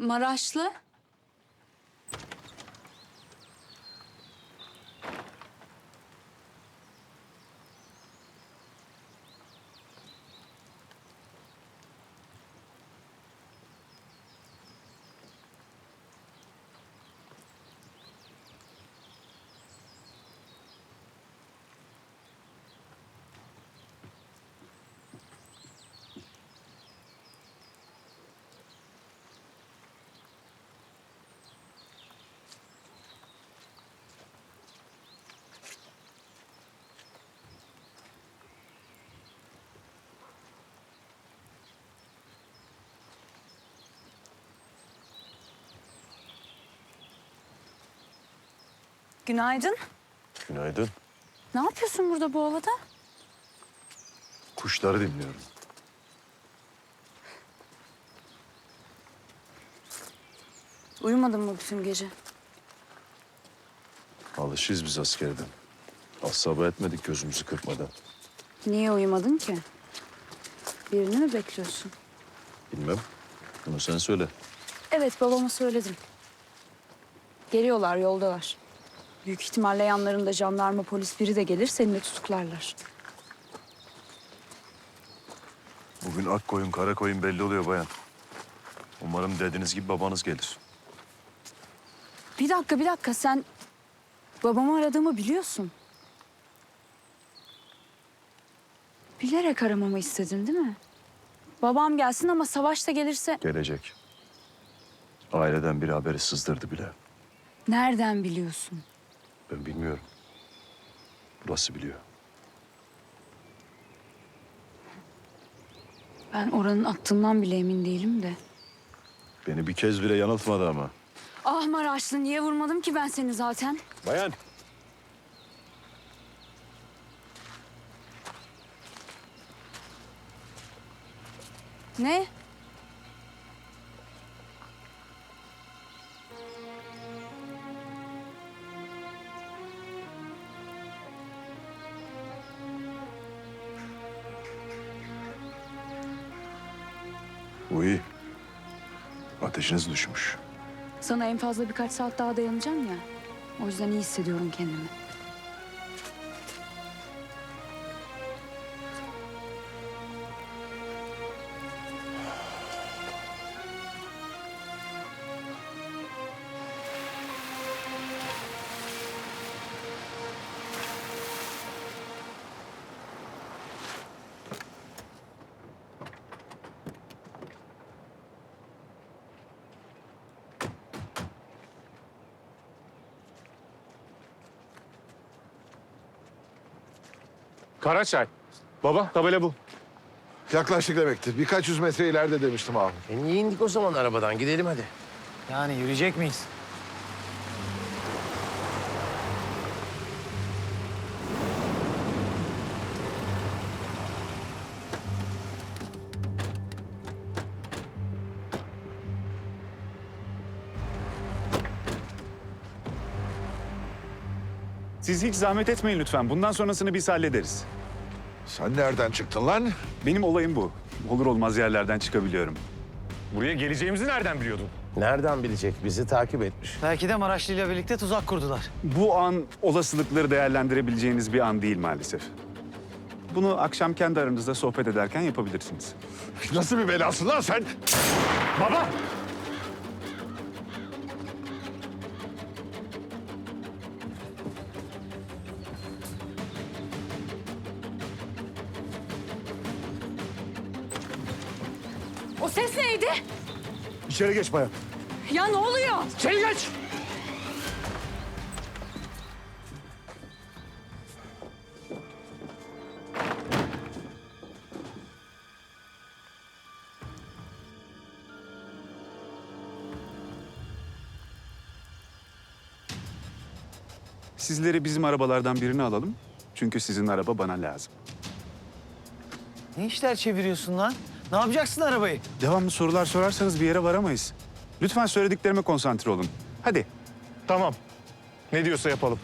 Maraşlı. Günaydın. Günaydın. Ne yapıyorsun burada bu ovada? Kuşları dinliyorum. Uyumadın mı bütün gece? Alışıyız biz askerden. Asaba etmedik gözümüzü kırpmadan. Niye uyumadın ki? Birini mi bekliyorsun? Bilmem. Bunu sen söyle. Evet babama söyledim. Geliyorlar yoldalar. Büyük ihtimalle yanlarında jandarma polis biri de gelir seni de tutuklarlar. Bugün ak koyun kara koyun belli oluyor bayan. Umarım dediğiniz gibi babanız gelir. Bir dakika bir dakika sen babamı aradığımı biliyorsun. Bilerek aramamı istedin değil mi? Babam gelsin ama savaşta gelirse Gelecek. Aileden bir haberi sızdırdı bile. nereden biliyorsun? Ben bilmiyorum. Burası biliyor. Ben oranın attığından bile emin değilim de. Beni bir kez bile yanıltmadı ama. Ah Maraşlı niye vurmadım ki ben seni zaten? Bayan. Ne? Bu iyi. Ateşiniz düşmüş. Sana en fazla birkaç saat daha dayanacağım ya. O yüzden iyi hissediyorum kendimi. Karaçay. Baba tabela bu. Yaklaştık demektir. Birkaç yüz metre ileride demiştim abi. E niye indik o zaman arabadan? Gidelim hadi. Yani yürüyecek miyiz? Siz hiç zahmet etmeyin lütfen. Bundan sonrasını biz hallederiz. Sen nereden çıktın lan? Benim olayım bu. Olur olmaz yerlerden çıkabiliyorum. Buraya geleceğimizi nereden biliyordun? Nereden bilecek? Bizi takip etmiş. Belki de Maraşlı ile birlikte tuzak kurdular. Bu an olasılıkları değerlendirebileceğiniz bir an değil maalesef. Bunu akşam kendi aranızda sohbet ederken yapabilirsiniz. Nasıl bir belasın lan sen? Baba! Ses neydi? İçeri geç bayan. Ya ne oluyor? İçeri geç! Sizleri bizim arabalardan birini alalım. Çünkü sizin araba bana lazım. Ne işler çeviriyorsun lan? Ne yapacaksın arabayı? Devamlı sorular sorarsanız bir yere varamayız. Lütfen söylediklerime konsantre olun. Hadi. Tamam. Ne diyorsa yapalım.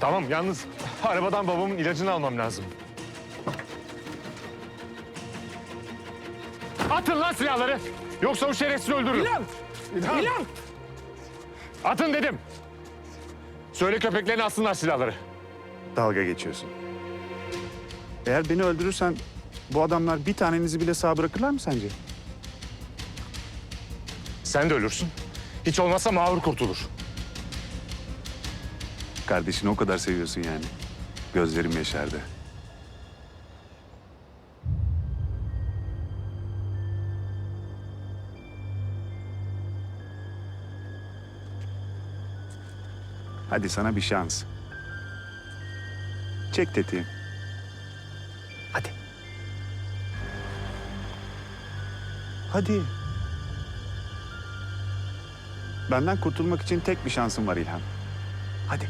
Tamam yalnız arabadan babamın ilacını almam lazım. Atın lan silahları. Yoksa o şerefsizi öldürürüm. İlhan! İlhan! Atın dedim. Söyle köpeklerine atsınlar silahları. Dalga geçiyorsun. Eğer beni öldürürsen bu adamlar bir tanenizi bile sağ bırakırlar mı sence? Sen de ölürsün. Hiç olmazsa Mahur kurtulur. Kardeşini o kadar seviyorsun yani. Gözlerim yaşardı. Hadi sana bir şans. Çek tetiği. Hadi. Hadi. Benden kurtulmak için tek bir şansın var İlhan. Hadi.